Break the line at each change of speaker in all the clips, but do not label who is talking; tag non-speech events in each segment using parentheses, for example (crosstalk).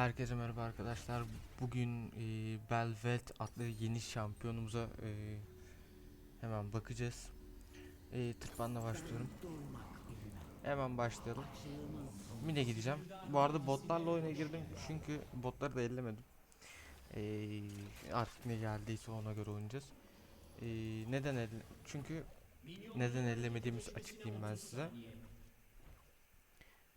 Herkese merhaba arkadaşlar. Bugün e, Belvelt adlı yeni şampiyonumuza e, hemen bakacağız. E, tırpanla başlıyorum. Hemen başlayalım. Mine gideceğim. Bu arada botlarla oyuna girdim çünkü botları da ellemedim. E, artık ne geldiyse ona göre oynayacağız. E, neden elle? Çünkü neden ellemediğimizi açıklayayım ben size.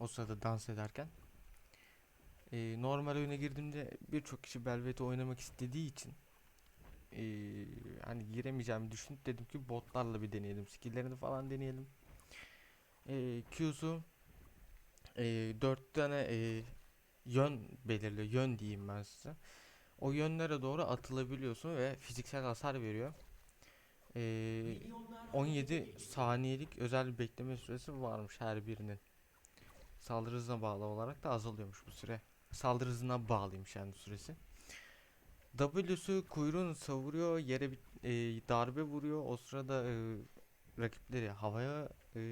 O sırada dans ederken. Ee, normal oyuna girdiğimde birçok kişi Belvet'i oynamak istediği için ee, hani giremeyeceğimi düşünüp dedim ki botlarla bir deneyelim. Skill'lerini falan deneyelim. Ee, Q'su ee, 4 tane ee, yön belirliyor. Yön diyeyim ben size. O yönlere doğru atılabiliyorsun ve fiziksel hasar veriyor. Ee, 17 saniyelik özel bekleme süresi varmış her birinin. Saldırı hızına bağlı olarak da azalıyormuş bu süre. Saldırı hızına bağlıymış yani süresi. W'su kuyruğunu savuruyor, yere bir e, darbe vuruyor. O sırada e, rakipleri havaya e,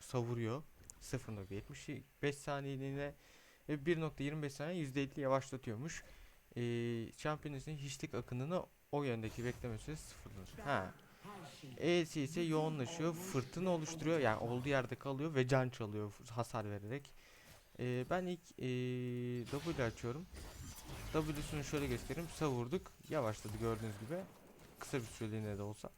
savuruyor. 0.75 saniyeliğine ve 1.25 saniye %50 yavaşlatıyormuş. E, Champion'ın hiçlik akınını o yöndeki bekleme süresi sıfırlanır. Ha. E'si ise yoğunlaşıyor, fırtına oluşturuyor yani olduğu yerde kalıyor ve can çalıyor hasar vererek. Ee, ben ilk ee, W açıyorum. W'sunu şöyle göstereyim. Savurduk. Yavaşladı gördüğünüz gibi. Kısa bir süreliğine de olsa.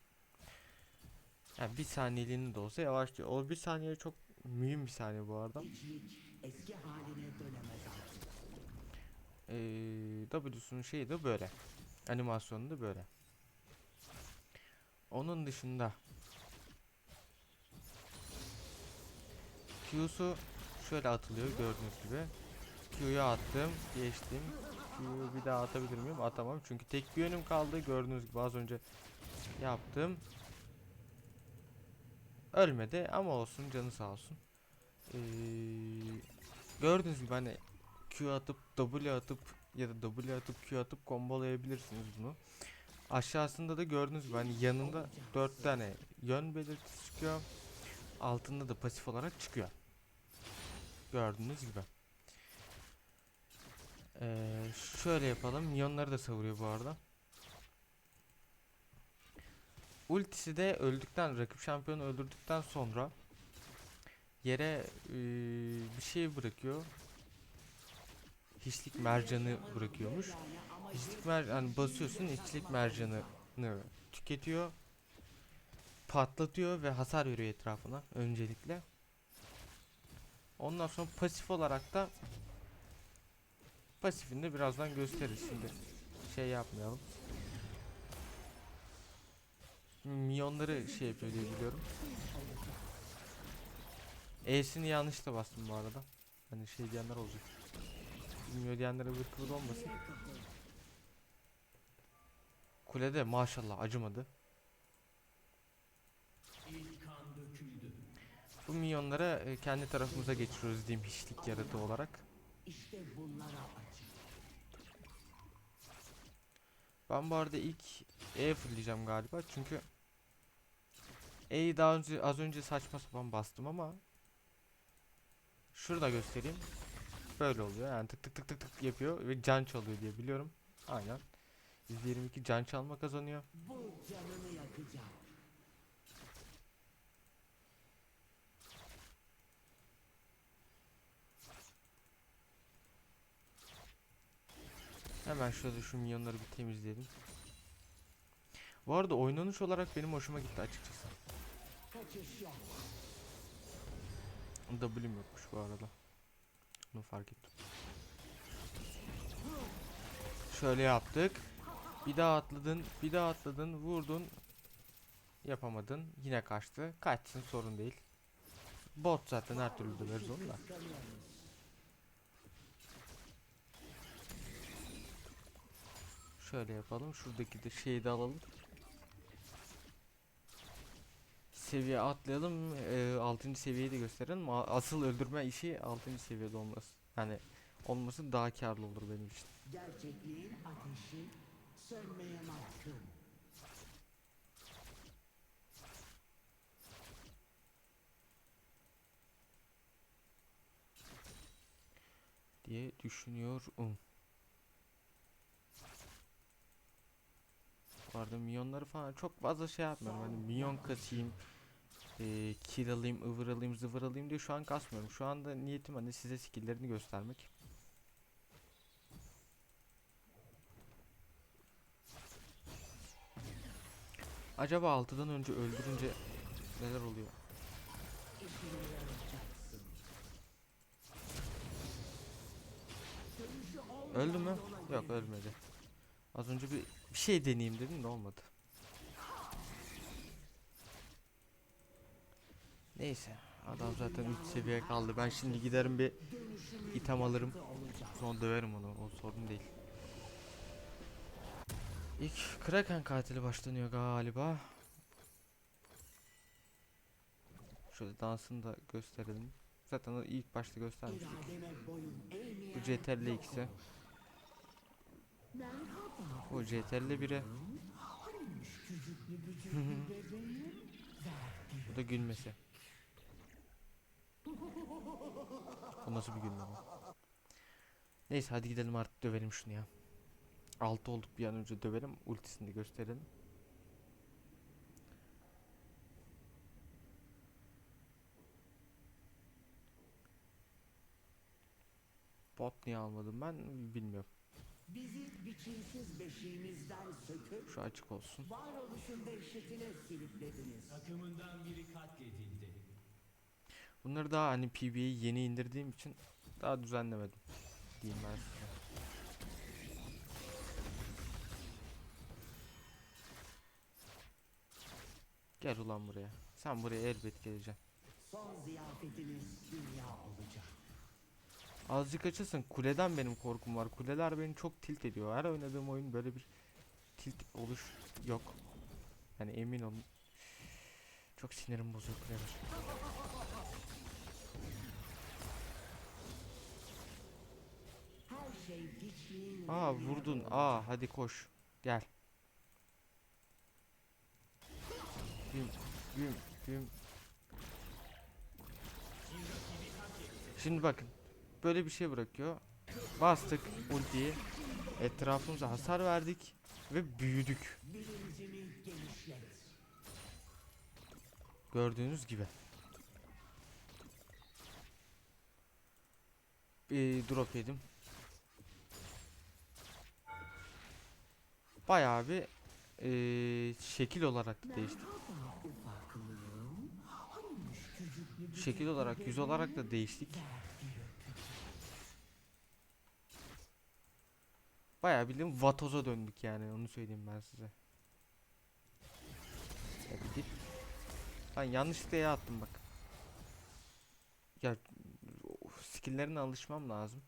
Yani bir saniyeliğine de olsa yavaşlıyor. O bir saniye çok mühim bir saniye bu arada.
eski haline dönemez.
Ee, W'sunun şeyi de böyle. Animasyonu da böyle. Onun dışında Q'su şöyle atılıyor gördüğünüz gibi. Q'yu attım, geçtim. Q'yu bir daha atabilir miyim? Atamam çünkü tek bir yönüm kaldı. Gördüğünüz gibi az önce yaptım. Ölmedi ama olsun canı sağ olsun. Ee, gördüğünüz gibi hani Q atıp W atıp ya da W atıp Q atıp kombolayabilirsiniz bunu. Aşağısında da gördüğünüz gibi hani yanında 4 tane yön belirtisi çıkıyor. Altında da pasif olarak çıkıyor. Gördüğünüz gibi. Ee, şöyle yapalım. Minyonları da savuruyor bu arada. Ultisi de öldükten, rakip şampiyonu öldürdükten sonra yere eee, bir şey bırakıyor. Hiçlik mercanı bırakıyormuş. İçlik mer hani basıyorsun içlik mercanını tüketiyor. Patlatıyor ve hasar veriyor etrafına öncelikle. Ondan sonra pasif olarak da pasifini de birazdan gösteririz şimdi. Şey yapmayalım. Milyonları şey yapıyor diye biliyorum. E'sini yanlış da bastım bu arada. Hani şey diyenler olacak. Bilmiyor diyenlere bir kıvır olmasın. Kulede maşallah acımadı. Bu milyonlara e, kendi tarafımıza geçiriyoruz diyeyim hiçlik yaratığı olarak.
İşte bunlara.
Ben bu arada ilk E fırlayacağım galiba çünkü E'yi daha önce az önce saçma sapan bastım ama şurada göstereyim. Böyle oluyor yani tık tık tık tık tık yapıyor ve can çalıyor diye biliyorum. Aynen. %22 can çalma kazanıyor.
Bu canını yakacak.
Hemen şurada şu milyonları bir temizleyelim. Bu arada oynanış olarak benim hoşuma gitti açıkçası. W'm yokmuş bu arada. Bunu fark ettim. Şöyle yaptık. Bir daha atladın, bir daha atladın, vurdun. Yapamadın. Yine kaçtı. Kaçsın sorun değil. Bot zaten her türlü döveriz onu da. Şöyle yapalım. Şuradaki de şeyi de alalım. Seviye atlayalım. Eee 6. seviyeyi de gösterelim. Asıl öldürme işi 6. seviyede olması. Yani olması daha karlı olur benim için.
Gerçekliğin ateşi sönmeye mahkum.
diye düşünüyorum. Bu arada milyonları falan çok fazla şey yapmıyorum. Hani milyon kasayım, eee kill alayım, ıvır alayım, zıvır alayım diye şu an kasmıyorum. Şu anda niyetim hani size skill'lerini göstermek. Acaba 6'dan önce öldürünce neler oluyor? Öldü mü? Yok ölmedi. Az önce bir, bir şey deneyeyim dedim de olmadı. Neyse. Adam zaten 3 seviye kaldı. Ben şimdi giderim bir item alırım. Sonra döverim onu. O sorun değil. İlk Kraken katili başlanıyor galiba. Şöyle dansını da gösterelim. Zaten o ilk başta göstermiştik. Bu CTRL ikisi. Bu CTRL biri. Bu da gülmesi. Bu nasıl bir gülme bu? Neyse hadi gidelim artık dövelim şunu ya. 6 olduk bir an önce dövelim. Ultisini de gösterelim. Bot niye almadım ben bilmiyorum.
Bizi biçimsiz beşiğimizden söküp
Şu açık olsun.
varoluşun dehşetine sürüklediniz.
Takımından biri katledildi.
Bunları daha hani PB'yi yeni indirdiğim için daha düzenlemedim. Diyeyim ben size. Gel ulan buraya. Sen buraya elbet geleceksin.
Son ziyafetiniz dünya olacak.
Azıcık açılsın. Kuleden benim korkum var. Kuleler beni çok tilt ediyor. Her oynadığım oyun böyle bir tilt oluş yok. Yani emin olun. Çok sinirim bozuyor kuleler. Aa vurdun. Aa hadi koş. Gel. Güm güm güm. Şimdi bakın. Böyle bir şey bırakıyor. Bastık ultiyi. Etrafımıza hasar verdik ve büyüdük. Gördüğünüz gibi. Bir drop yedim. Bayağı bir eee, şekil olarak da değişti. Şekil olarak, yüz olarak da değiştik. Bayağı bildiğin vatoza döndük yani onu söyleyeyim ben size. Ya bir git. Ben yanlışlıkla ya attım bak. Ya skill'lerine alışmam lazım.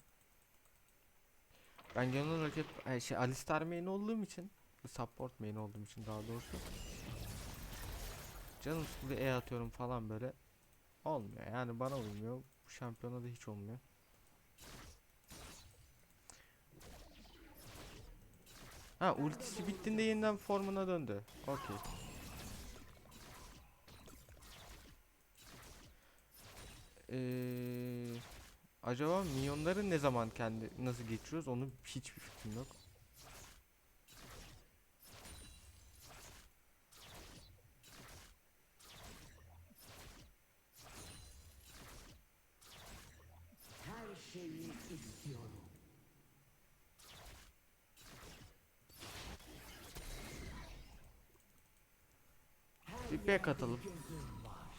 Ben genel olarak hep şey Alistar main olduğum için support main olduğum için daha doğrusu canım sıkıldı E atıyorum falan böyle olmuyor yani bana uymuyor bu şampiyona da hiç olmuyor. Ha ultisi bittiğinde yeniden formuna döndü. Okey. Ee, acaba milyonları ne zaman kendi nasıl geçiyoruz onu hiçbir fikrim yok.
Her şeyi istiyorum. Her
Bir back
yerde
atalım.
gözüm var.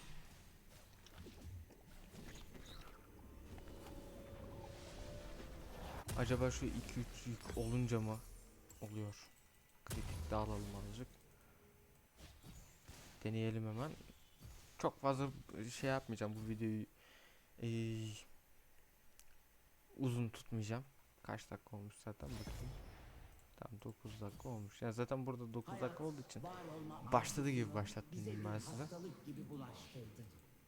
Acaba şu 2-3 yük olunca mı oluyor? Kritik de alalım azıcık. Deneyelim hemen. Çok fazla şey yapmayacağım bu videoyu. eee, uzun tutmayacağım. Kaç dakika olmuş zaten bakayım. Tamam 9 dakika olmuş. Ya zaten burada 9 dakika olduğu için başladı gibi başlattım ben size.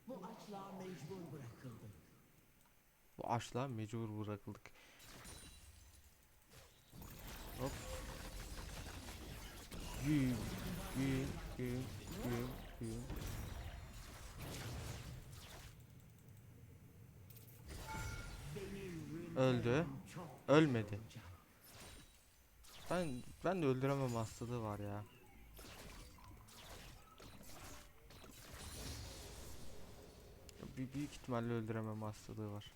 Bu açlığa mecbur bırakıldık.
Bu açlığa mecbur bırakıldık. Hop. Güm, güm, güm, güm, güm. Öldü. Ölmedi. Ben ben de öldüremem hastalığı var ya. Büyük ihtimalle öldüremem hastalığı var.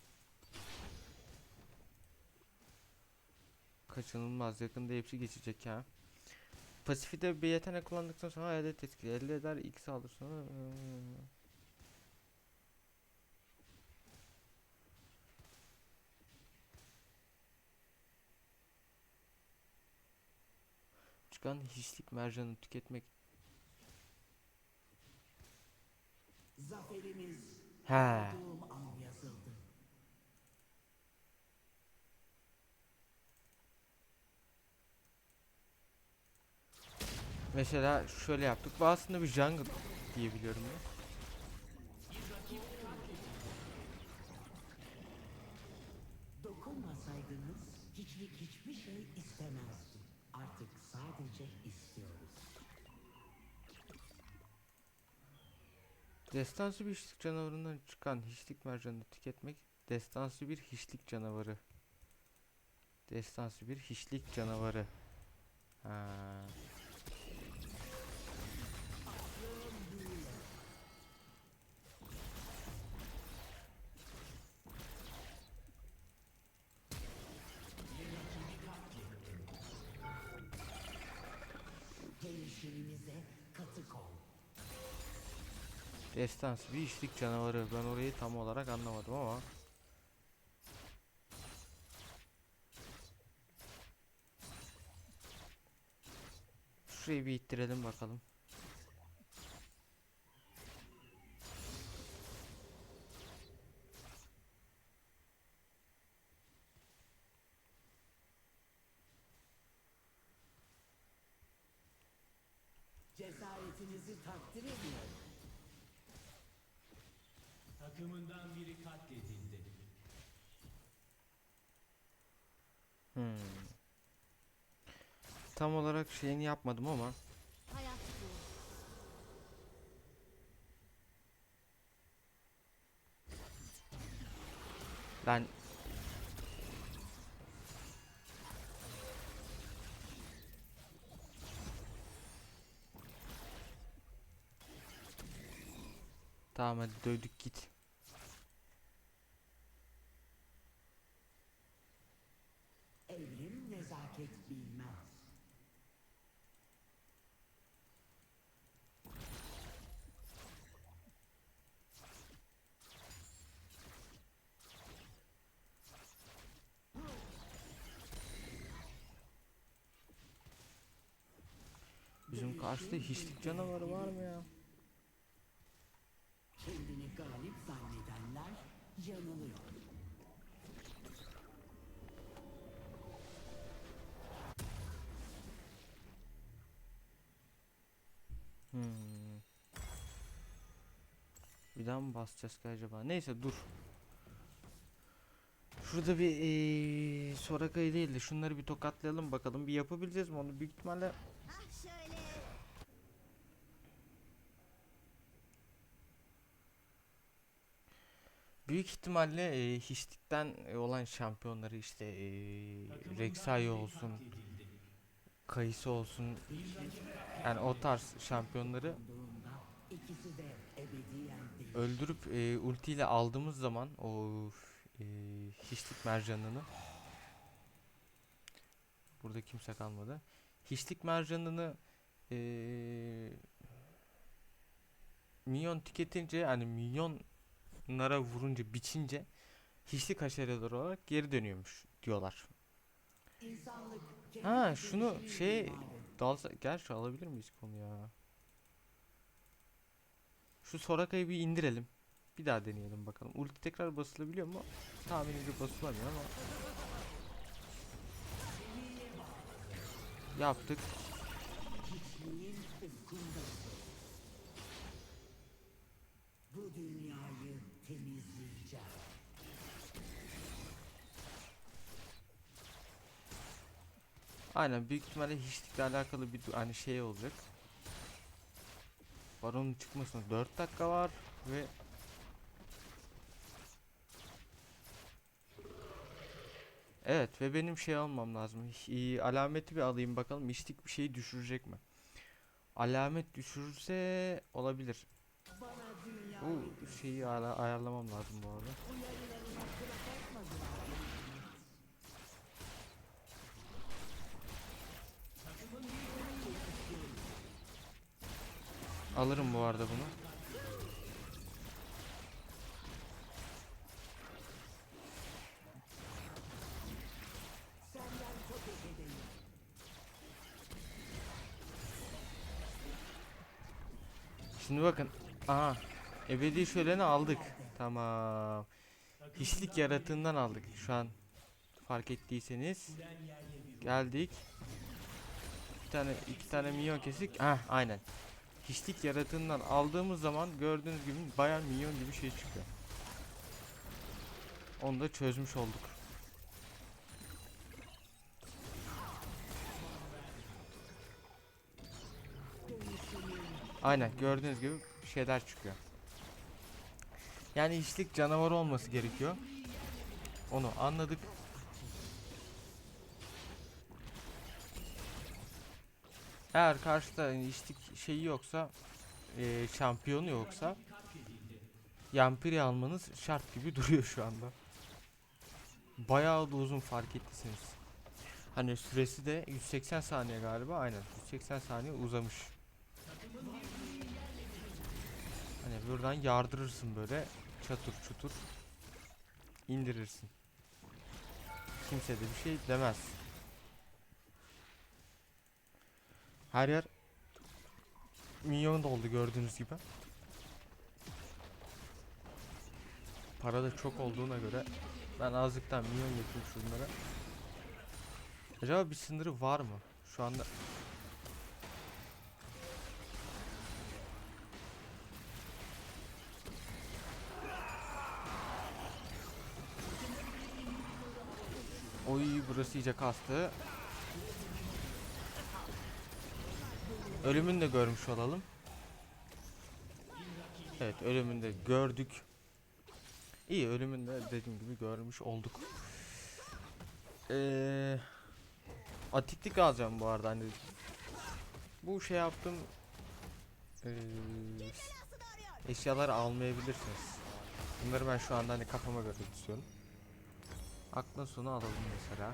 Kaçınılmaz yakında hepsi geçecek ha. Pasifide bir yetenek kullandıktan sonra hayalet etkili elde eder ilk saldırısını. Çıkan hiçlik mercanı tüketmek.
Zaferimiz
He. Mesela şöyle yaptık. Bu aslında bir jungle diyebiliyorum ya.
Dokunmasaydınız hiçlik hiçbir şey istemezdi. Artık sadece istiyoruz.
Destansı bir hiçlik canavarından çıkan hiçlik mercanını tüketmek destansı bir hiçlik canavarı. Destansı bir hiçlik canavarı. Ha. Destansı bir hiçlik canavarı. Ben orayı tam olarak anlamadım ama. Şurayı bir ittirelim bakalım.
Cesaretinizi takdir ediyorum.
Takımından biri katledildi.
Hmm. Tam olarak şeyini yapmadım ama ben Tamam hadi dövdük git. Karşıda hiçlik canavarı var mı ya?
Kendini galip zannedenler yanılıyor.
Hmm. Bir daha mı basacağız ki acaba? Neyse dur. Şurada bir eee Soraka'yı değil de şunları bir tokatlayalım bakalım. Bir yapabileceğiz mi onu? Büyük ihtimalle
Ah şöyle.
Büyük ihtimalle eee hiçlikten e, olan şampiyonları işte
Takımından
Rek'Sai olsun. Kayısı olsun. Yani o tarz şampiyonları öldürüp e, ultiyle aldığımız zaman o e, hiçlik mercanını burada kimse kalmadı. Hiçlik mercanını e, minyon tüketince hani minyonlara vurunca biçince hiçlik haşereler olarak geri dönüyormuş diyorlar. Ha şunu şey dalsa gerçi alabilir miyiz konu ya? Şu Soraka'yı bir indirelim. Bir daha deneyelim bakalım. Ulti tekrar basılabiliyor mu? Tahminimce basılamıyor ama. Yaptık. Aynen büyük ihtimalle hiçlikle alakalı bir hani şey olacak. Baronun çıkmasına 4 dakika var ve Evet ve benim şey almam lazım. Hi- alameti bir alayım bakalım içtik bir şeyi düşürecek mi? Alamet düşürürse olabilir. Bu şeyi ayarla- ayarlamam lazım bu arada. Alırım bu arada bunu. Şimdi bakın. Aha. Ebedi şöleni aldık. Tamam. Hiçlik yaratığından aldık şu an. Fark ettiyseniz. Geldik. Bir tane iki tane minyon kesik. Ah aynen. Hiçlik yaratığından aldığımız zaman gördüğünüz gibi bayağı minyon gibi şey çıkıyor. Onu da çözmüş olduk. Aynen gördüğünüz gibi şeyler çıkıyor. Yani hiçlik canavar olması gerekiyor. Onu anladık. Eğer karşıda yani hiçlik şeyi yoksa, eee, şampiyonu yoksa, Yampiri almanız şart gibi (laughs) duruyor şu anda. Bayağı da uzun fark ettiyseniz. Hani süresi de 180 saniye galiba aynen 180 saniye uzamış. Hani buradan yardırırsın böyle çatır çutur indirirsin. Kimse de bir şey demez. Her yer minyon doldu gördüğünüz gibi. Para da çok olduğuna göre ben azlıktan minyon yapayım şunlara. Acaba bir sınırı var mı? Şu anda Oy burası iyice kastı. Ölümünü de görmüş olalım. Evet ölümünü de gördük. İyi ölümünü de dediğim gibi görmüş olduk. Eee Atiklik alacağım bu arada hani bu şey yaptım eee eşyaları almayabilirsiniz. Bunları ben şu anda hani kafama göre tutuyorum. Aklın sonu alalım mesela.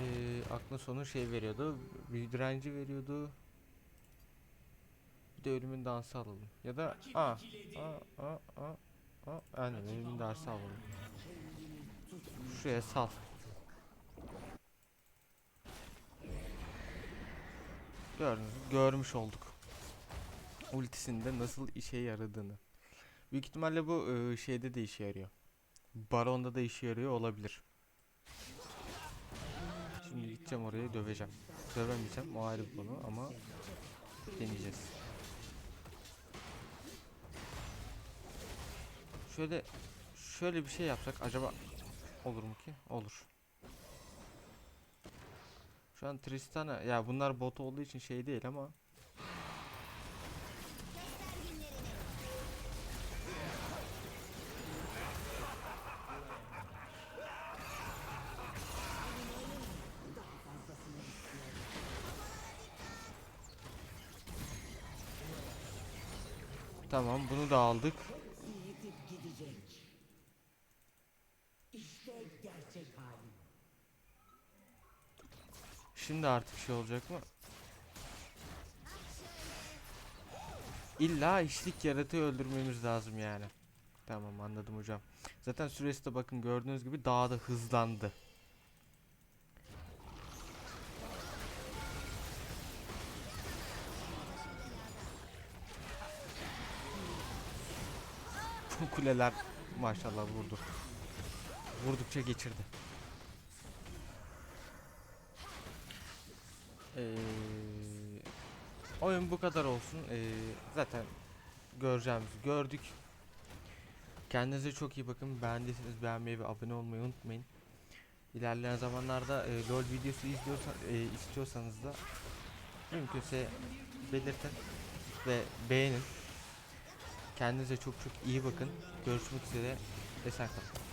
Ee, aklın sonu şey veriyordu. Bir direnci veriyordu. Bir de ölümün dansı alalım. Ya da a a a a a aynen ölümün dansı alalım. Şuraya sal. Gördünüz, mü? görmüş olduk. Ultisinde nasıl işe yaradığını. Büyük ihtimalle bu e, şeyde de işe yarıyor. Baron'da da işe yarıyor olabilir. Şimdi gideceğim oraya döveceğim. Dövemeyeceğim o ayrı bir konu ama deneyeceğiz. Şöyle şöyle bir şey yapsak acaba olur mu ki? Olur. Şu an Tristana ya bunlar bot olduğu için şey değil ama Tamam bunu da aldık. Şimdi artık şey olacak mı? İlla işlik yaratığı öldürmemiz lazım yani. Tamam anladım hocam. Zaten süresi de bakın gördüğünüz gibi daha da hızlandı. Kuleler maşallah vurdu. Vurdukça geçirdi. Ee, oyun bu kadar olsun. Ee, zaten göreceğimizi gördük. Kendinize çok iyi bakın. Beğendiyseniz beğenmeyi ve abone olmayı unutmayın. İlerleyen zamanlarda e, LoL videosu izliyorsa, e, istiyorsanız da mümkünse belirtin ve beğenin. Kendinize çok çok iyi bakın. Görüşmek üzere. Esen kalın.